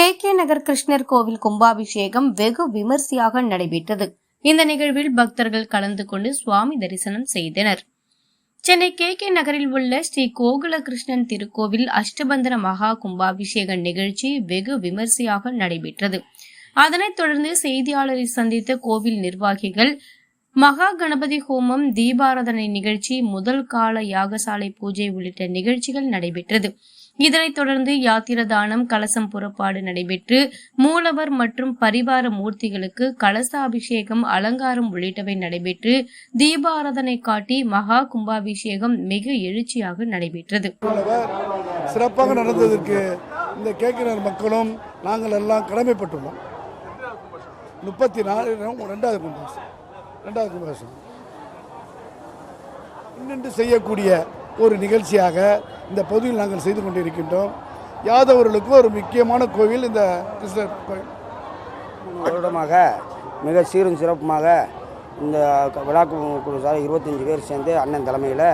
K K நகர் கிருஷ்ணர் கோவில் கும்பாபிஷேகம் வெகு விமர்சையாக நடைபெற்றது. இந்த நிகழ்வில் பக்தர்கள் கலந்து கொண்டு சுவாமி தரிசனம் செய்தனர். சென்னை கே கே நகரில் உள்ள ஸ்ரீ கோகுல கிருஷ்ணன் திருக்கோவில் அஷ்டபந்தன மகா கும்பாபிஷேக நிகழ்ச்சி வெகு விமர்சையாக நடைபெற்றது. அதனைத் தொடர்ந்து செய்தியாளரை சந்தித்த கோவில் நிர்வாகிகள் மகா கணபதி ஹோமம் தீபாராதனை நிகழ்ச்சி முதல் கால யாகசாலை பூஜை உள்ளிட்ட நிகழ்ச்சிகள் நடைபெற்றது. இதனைத் தொடர்ந்து யாத்திர தானம் கலசம் புறப்பாடு நடைபெற்று மூலவர் மற்றும் பரிவார மூர்த்திகளுக்கு கலச அபிஷேகம் அலங்காரம் உள்ளிட்டவை நடைபெற்று தீபாராதனை காட்டி மகா கும்பாபிஷேகம் மிக எழுச்சியாக நடைபெற்றது. சிறப்பாக நடந்ததற்கு இந்த கேக்கினர் மக்களும் நாங்கள் எல்லாம் கடமைப்பட்டுள்ளோம். முப்பத்தி நாலு ரெண்டாவது கும்பாசம் ரெண்டாவது கும்பாசம் இன்னென்று செய்யக்கூடிய ஒரு நிகழ்ச்சியாக இந்த பகுதியில் நாங்கள் செய்து கொண்டிருக்கின்றோம். யாதவர்களுக்கு ஒரு முக்கியமான கோவில் இந்த கிருஷ்ணர் கோவில் வருடமாக மிக சீரும் சிறப்புமாக இந்த விழாக்கு சார் இருபத்தஞ்சி பேர் சேர்ந்து அண்ணன் தலைமையில்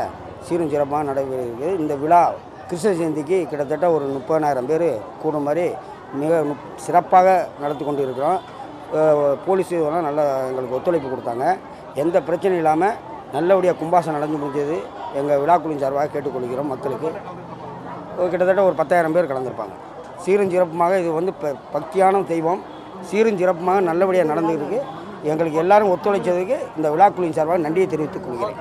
சீரும் சிறப்பாக நடைபெறுகிறது. இந்த விழா கிருஷ்ண ஜெயந்திக்கு கிட்டத்தட்ட ஒரு முப்பதாயிரம் பேர் கூடும் மாதிரி மிக சிறப்பாக நடத்தி கொண்டு இருக்கிறோம் போலீஸ் இதெல்லாம் நல்ல எங்களுக்கு ஒத்துழைப்பு கொடுத்தாங்க. எந்த பிரச்சனையும் இல்லாமல் நல்லபடியாக கும்பாசம் நடந்து முடிஞ்சது. எங்கள் விழாக்குழுவின் சார்பாக கேட்டுக்கொள்கிறோம் மக்களுக்கு. கிட்டத்தட்ட ஒரு பத்தாயிரம் பேர் கலந்துருப்பாங்க. சீரும் சிறப்புமாக இது வந்து ப- பக்தியான தெய்வம். சீரும் சிறப்புமாக நல்லபடியாக நடந்துருக்கு எங்களுக்கு எல்லாரும் ஒத்துழைச்சதுக்கு இந்த விழாக்குழுவின் சார்பாக நன்றியை தெரிவித்துக் கொள்கிறேன்.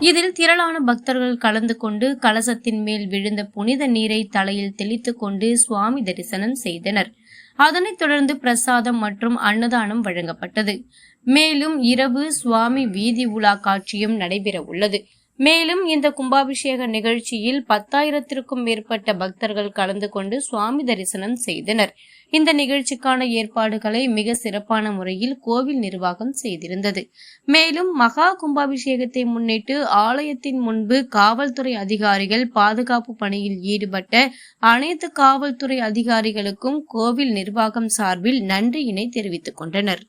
இதில் திரளான பக்தர்கள் கலந்து கொண்டு கலசத்தின் மேல் விழுந்த புனித நீரை தலையில் தெளித்துக் கொண்டு சுவாமி தரிசனம் செய்தனர். அதனைத் தொடர்ந்து பிரசாதம் மற்றும் அன்னதானம் வழங்கப்பட்டது. மேலும் இரவு சுவாமி வீதி உலா காட்சியும் நடைபெற உள்ளது மேலும் இந்த கும்பாபிஷேக நிகழ்ச்சியில் பத்தாயிரத்திற்கும் மேற்பட்ட பக்தர்கள் கலந்து கொண்டு சுவாமி தரிசனம் செய்தனர். இந்த நிகழ்ச்சிக்கான ஏற்பாடுகளை மிக சிறப்பான முறையில் கோவில் நிர்வாகம் செய்திருந்தது. மேலும் மகா கும்பாபிஷேகத்தை முன்னிட்டு ஆலயத்தின் முன்பு காவல்துறை அதிகாரிகள் பாதுகாப்பு பணியில் ஈடுபட்ட அனைத்து காவல்துறை அதிகாரிகளுக்கும் கோவில் நிர்வாகம் சார்பில் நன்றியினை தெரிவித்துக் கொண்டனர்.